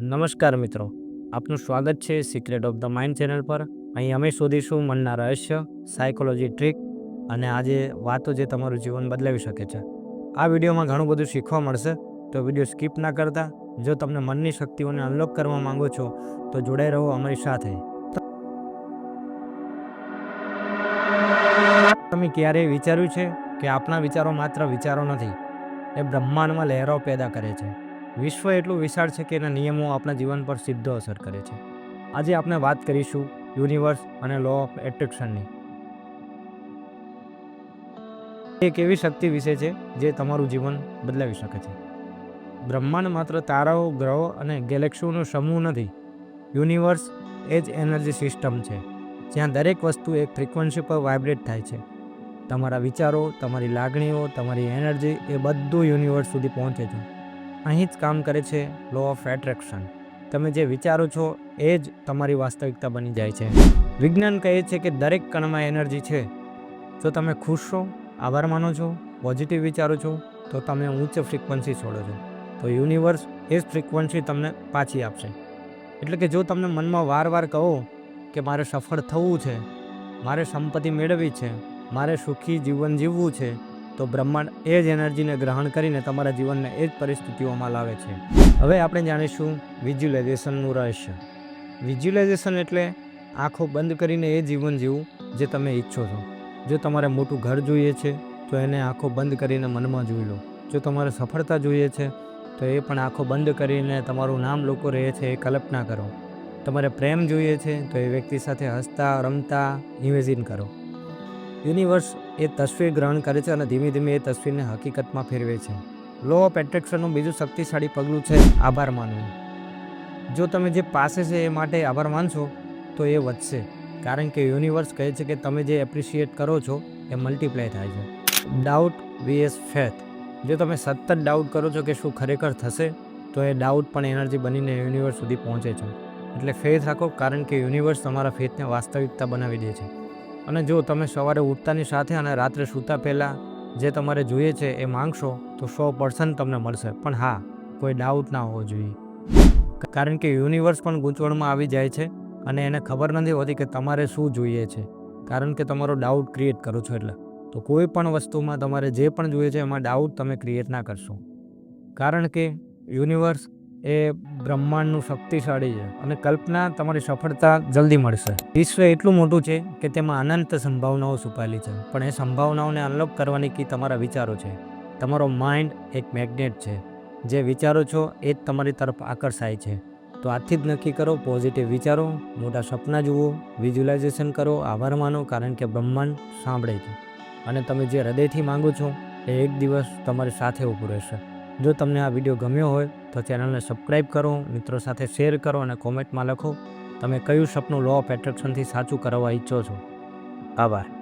નમસ્કાર મિત્રો. આપનું સ્વાગત છે secret of the mind channel પર. અહીં અમે શોધીશું મનના રહસ્ય સાયકોલોજી ટ્રીક અને આજે વાતો જે તમારું જીવન બદલાવી શકે છે. આ વિડીયોમાં ઘણું બધું શીખવા મળશે, તો વીડિયો સ્કીપ ના કરતા. જો તમને મનની શક્તિઓને અનલોક કરવા માંગો છો, તો જોડાઈ રહો અમારી સાથે. તમે ક્યારેય વિચાર્યું છે કે આપણા વિચારો માત્ર વિચારો નથી, એ બ્રહ્માંડમાં લહેરો પેદા કરે છે? વિશ્વ એટલું વિશાળ છે કે એના નિયમો આપણા જીવન પર સીધો અસર કરે છે. આજે આપણે વાત કરીશું યુનિવર્સ અને લો ઓફ એટ્રેક્શનની. એક એવી શક્તિ વિશે છે જે તમારું જીવન બદલાવી શકે છે. બ્રહ્માંડ માત્ર તારાઓ, ગ્રહો અને ગેલેક્સીઓનો સમૂહ નથી. યુનિવર્સ એ જ એનર્જી સિસ્ટમ છે, જ્યાં દરેક વસ્તુ એક ફ્રિકવન્સી પર વાઇબ્રેટ થાય છે. તમારા વિચારો, તમારી લાગણીઓ, તમારી એનર્જી એ બધું યુનિવર્સ સુધી પહોંચે છે. અહીં જ કામ કરે છે લો ઓફ એટ્રેક્શન તમે જે વિચારો છો, એ જ તમારી વાસ્તવિકતા બની જાય છે. વિજ્ઞાન કહે છે કે દરેક કણમાં એનર્જી છે. જો તમે ખુશ છો, આભાર માનો છો પોઝિટિવ વિચારો છો, તો તમે ઉચ્ચ ફ્રીક્વન્સી છોડો છો. તો યુનિવર્સ એ જ ફ્રીક્વન્સી તમને પાછી આપશે. એટલે કે જો તમને મનમાં વાર વાર કહો કે મારે સફળ થવું છે, મારે સંપત્તિ મેળવવી છે, મારે સુખી જીવન જીવવું છે તો બ્રહ્માંડ એ જ એનર્જીને ગ્રહણ કરીને તમારા જીવનને એ જ પરિસ્થિતિઓમાં લાવે છે. હવે આપણે જાણીશું વિઝ્યુલાઇઝેશનનું રહસ્ય. વિઝ્યુલાઇઝેશન એટલે આંખો બંધ કરીને એ જીવન જીવવું જે તમે ઈચ્છો છો. જો તમારે મોટું ઘર જોઈએ છે, તો એને આંખો બંધ કરીને મનમાં જોઈ લો. જો તમારે સફળતા જોઈએ છે, તો એ પણ આંખો બંધ કરીને તમારું નામ લોકો રહે છે એ કલ્પના કરો. તમારે પ્રેમ જોઈએ છે, તો એ વ્યક્તિ સાથે હસતા, રમતા, ઇમેજિન કરો. યુનિવર્સ એ તસવીર ગ્રહણ કરે છે અને ધીમે ધીમે એ તસવીરને હકીકતમાં ફેરવે છે. લો ઓફ એટ્રેક્શનનું બીજું શક્તિશાળી પગલું છે આભાર માનવું. જો તમે જે પાસે છે એ માટે આભાર માનશો, તો એ વધશે. કારણ કે યુનિવર્સ કહે છે કે તમે જે એપ્રિશિએટ કરો છો, એ મલ્ટીપ્લાય થાય છે. ડાઉટ વીએસ ફેથ જો તમે સતત ડાઉટ કરો છો કે શું ખરેખર થશે, તો એ ડાઉટ પણ એનર્જી બનીને યુનિવર્સ સુધી પહોંચે છે. એટલે ફેથ રાખો, કારણ કે યુનિવર્સ તમારા ફેથને વાસ્તવિકતા બનાવી દે છે. અને જો તમે સવારે ઉઠતાની સાથે અને રાત્રે સૂતા પહેલાં જે તમારે જોઈએ છે એ માંગશો, તો સો પર્સન્ટ તમને મળશે. પણ હા, કોઈ ડાઉટ ના હોવો જોઈએ. કારણ કે યુનિવર્સ પણ ગૂંચવણમાં આવી જાય છે અને એને ખબર નથી હોતી કે તમારે શું જોઈએ છે. કારણ કે તમારો ડાઉટ ક્રિએટ કરો છો એટલે. તો કોઈ પણ વસ્તુમાં તમારે જે પણ જોઈએ છે એમાં ડાઉટ તમે ક્રિએટ ના કરશો. કારણ કે યુનિવર્સ એ બ્રહ્માંડનું શક્તિશાળી છે અને કલ્પના તમારી સફળતા જલ્દી મળશે. વિશ્વ એટલું મોટું છે કે તેમાં અનંત સંભાવનાઓ છુપાયેલી છે, પણ એ સંભાવનાઓને અનલોક કરવાની કી તમારા વિચારો છે. તમારો માઇન્ડ એક મેગ્નેટ છે. જે વિચારો છો એ જ તમારી તરફ આકર્ષાય છે. તો આજથી જ નક્કી કરો પોઝિટિવ વિચારો, મોટા સપના જુઓ વિઝ્યુલાઇઝેશન કરો, આભાર માનો, કારણ કે બ્રહ્માંડ સાંભળે છે. અને તમે જે હૃદયથી માંગો છો એ એક દિવસ તમારી સાથે ઊભું રહેશે. જો તમને આ વીડિયો ગમ્યો હોય તો ચેનલને સબસ્ક્રાઈબ કરો, મિત્રો સાથે શેર કરો અને કોમેન્ટમાં લખો, તમે કયું સપનું લો ઓફ એટ્રેક્શનથી સાચું કરવા ઈચ્છો છો? આભાર.